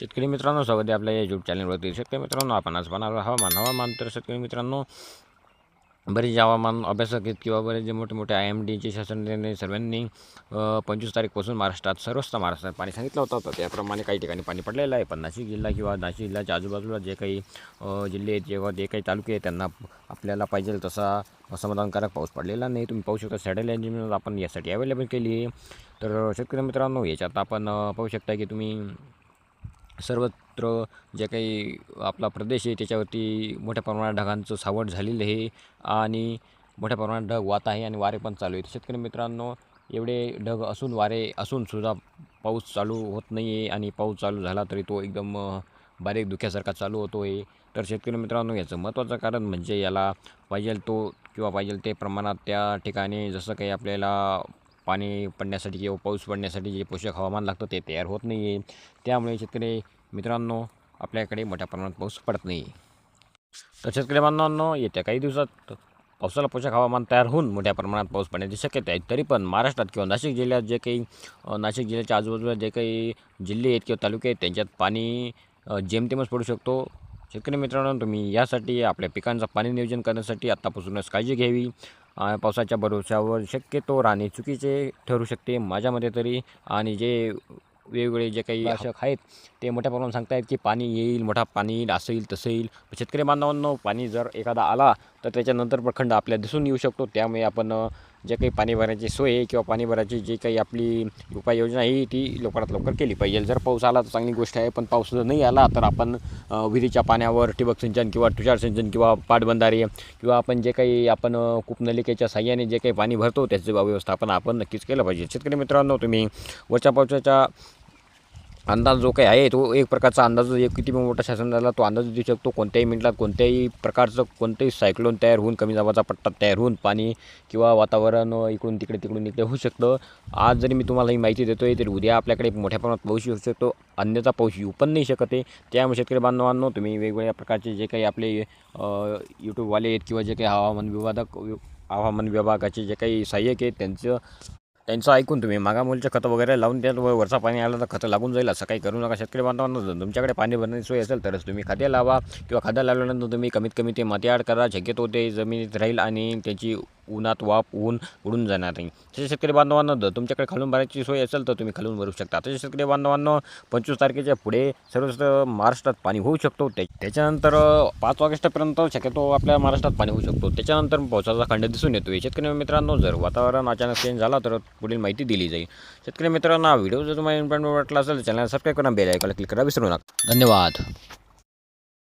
शेतकरी मित्रांनो स्वागत आहे आपल्या यूट्यूब चॅनलवरती शेतकरी मित्रांनो आपण आज पाहणार हवामान. हवामान तर शेतकरी मित्रांनो बरेच जे हवामान अभ्यासक आहेत किंवा बरेच जे मोठे मोठे आय एम डीचे शासनाने सर्वांनी पंचवीस तारीखपासून महाराष्ट्रात सर्वच महाराष्ट्रात पाणी सांगितलं होतं. तर त्याप्रमाणे काही ठिकाणी पाणी पडलेलं आहे. पण नाशिक जिल्हा किंवा नाशिक जिल्ह्याच्या आजूबाजूला जे काही जिल्हे आहेत किंवा जे काही तालुके आहेत त्यांना आपल्याला पाहिजे तसा समाधानकारक पाऊस पडलेला नाही. तुम्ही पाहू शकता सॅटेलाईट इंजिनियर आपण यासाठी अवेलेबल केली आहे. तर शेतकरी मित्रांनो याच्यात आपण पाहू शकता की तुम्ही सर्वत्र जे काही आपला प्रदेश आहे त्याच्यावरती मोठ्या प्रमाणात ढगांचं सावट झालेलं आहे आणि मोठ्या प्रमाणात ढग वाहत आहे आणि वारे पण चालू आहे शेतकरी मित्रांनो एवढे ढग असून वारे असून सुद्धा पाऊस चालू होत नाही आहे आणि पाऊस चालू झाला तरी तो एकदम बारीक दुख्यासारखा चालू होतो आहे तर शेतकरी मित्रांनो याचं महत्त्वाचं कारण म्हणजे याला पाहिजे तो किंवा पाहिजे ते प्रमाणात त्या ठिकाणी जसं काही आपल्याला पाणी पडण्यासाठी किंवा पाऊस पडण्यासाठी जे पोषक हवामान लागतं ते तयार होत नाही आहे. त्यामुळे शेतकरी मित्रांनो आपल्याकडे मोठ्या प्रमाणात पाऊस पडत नाही तर शेतकरी बांधवांनो येत्या काही दिवसात पावसाला पोषक हवामान तयार होऊन मोठ्या प्रमाणात पाऊस पडण्याची शक्यता आहे. तरी पण महाराष्ट्रात किंवा नाशिक जिल्ह्यात जे काही नाशिक जिल्ह्याच्या आजूबाजूला जे काही जिल्हे आहेत किंवा तालुके आहेत त्यांच्यात पाणी जेमतेमच पडू शकतो. शेतकरी मित्रांनो तुम्ही यासाठी आपल्या पिकांचं पाणी नियोजन करण्यासाठी आत्तापासूनच काळजी घ्यावी. पावसाच्या भरोश्यावर शक्यतो राहणे चुकीचे ठरू शकते माझ्या मते तरी. आणि जे वेगवेगळे जे काही आवश्यक आहेत ते मोठ्या प्रमाणात सांगतायत की पाणी येईल मोठा पाणी येईल असं येईल. तसं येईल शेतकरी बांधवांनो पाणी जर एखादा आला तर त्याच्यानंतर प्रखंड आपल्याला दिसून येऊ शकतो. त्यामुळे आपण जे काही पाणी भरायची सोय किंवा पाणी भरायची जी काही आपली उपाययोजना आहे ती लवकरात लवकर केली पाहिजे. जर पाऊस आला तर चांगली गोष्ट आहे पण पाऊस जर नाही आला तर आपण विहिरीच्या पाण्यावर ठिबक सिंचन किंवा तुषार सिंचन किंवा पाटबंधारे किंवा आपण जे काही आपण कूपनलिकेच्या साह्याने जे काही पाणी भरतो त्याचं व्यवस्थापन आपण नक्कीच केलं पाहिजे. शेतकरी मित्रांनो तुम्ही वरच्या पावसाच्या अंदाज जो काही आहे तो एक प्रकारचा अंदाज एक किती मोठा शासन झाला तो अंदाज देऊ शकतो. कोणत्याही मिनिटात कोणत्याही प्रकारचं कोणतंही सायक्लोन तयार होऊन कमी दाबाचा पट्टा तयार होऊन पाणी किंवा वातावरण इकडून तिकडे तिकडून इकडे होऊ शकतं. आज जरी मी तुम्हाला ही माहिती देतो आहे तरी उद्या आपल्याकडे मोठ्या प्रमाणात पाऊस येऊ शकतो. अन्यथा पाऊस येऊ पण नाही शकत आहे. त्यामुळे शेतकरी बांधवांनो तुम्ही वेगवेगळ्या प्रकारचे जे काही आपले यूट्यूबवाले आहेत किंवा जे काही हवामान विवादक हवामान विभागाचे जे काही सहाय्यक आहेत त्यांचं त्यांचं ऐकून तुम्ही मागामूलचे खतं वगैरे लावून त्यात व- वरचा पाणी आलं तर खतं लागून जाईल असं काही करू नका शेतकरी बांधवांना. जर तुमच्याकडे पाणी भरण्याची सोय असेल तरच तुम्ही खाद्य लावा किंवा खाद्य लावल्यानंतर तुम्ही कमीत कमी ते माती आड करा शक्यतो ते जमिनीत राहील आणि त्याची उन्हात वाफ ऊन उडून जाणार नाही. तसे शेतकरी बांधवांना जर तुमच्याकडे खालून भरायची सोय असेल तर तुम्ही खालून भरू शकता. तसे शेतकरी बांधवांना पंचवीस तारखेच्या पुढे सर्वच महाराष्ट्रात पाणी होऊ शकतो. त्याच्यानंतर पाच ऑगस्टपर्यंत शक्यतो आपल्या महाराष्ट्रात पाणी होऊ शकतो. त्याच्यानंतर पावसाचा खंड दिसून येतो शेतकरी मित्रांनो जर वातावरण अचानक चेंज झाला तर पुढील माहिती दिली जाईल. शेतकरी मित्रांनो व्हिडिओ जर तुम्हाला इम्पॉर्टंट वाटला असेल तर चॅनल सबस्क्राईब करा बेल आयकॉनला क्लिक करा विसरू नका. धन्यवाद.